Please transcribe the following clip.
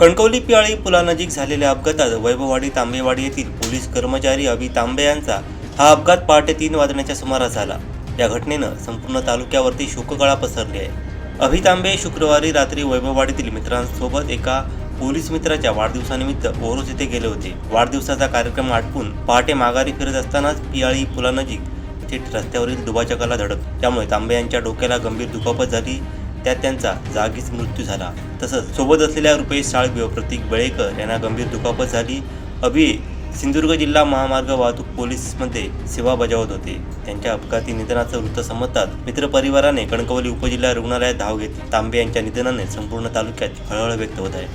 कणकवली पियाळी पुलानजीक झालेल्या अपघातात वैभववाडी तांबेवाडी येथील पोलीस कर्मचारी अभि तांबे यांचा हा अपघात पहाटे तीन वाजण्याच्या सुमारास झाला. या घटनेनं संपूर्ण तालुक्यावरती शोककळा पसरली आहे. अभि तांबे शुक्रवारी रात्री वैभववाडीतील मित्रांसोबत एका पोलीस मित्राच्या वाढदिवसानिमित्त ओरोस येथे गेले होते. वाढदिवसाचा कार्यक्रम आटपून पहाटे माघारी फिरत असतानाच पियाळी पुलानजीक थेट रस्त्यावरील दुभाजकाला धडक. त्यामुळे तांबे यांच्या डोक्याला गंभीर दुखापत झाली. त्यात त्यांचा जागीच मृत्यू झाला. तसंच सोबत असलेल्या रुपेश साळवी व प्रतीक बळेकर यांना गंभीर दुखापत झाली. अभि सिंधुदुर्ग जिल्हा महामार्ग वाहतूक पोलीसमध्ये सेवा बजावत होते. त्यांच्या अपघाती निधनाचं वृत्त समजतात मित्रपरिवाराने कणकवली उपजिल्हा रुग्णालयात धाव घेतली तांबे यांच्या निधनाने संपूर्ण तालुक्यात हळहळ व्यक्त होत आहे.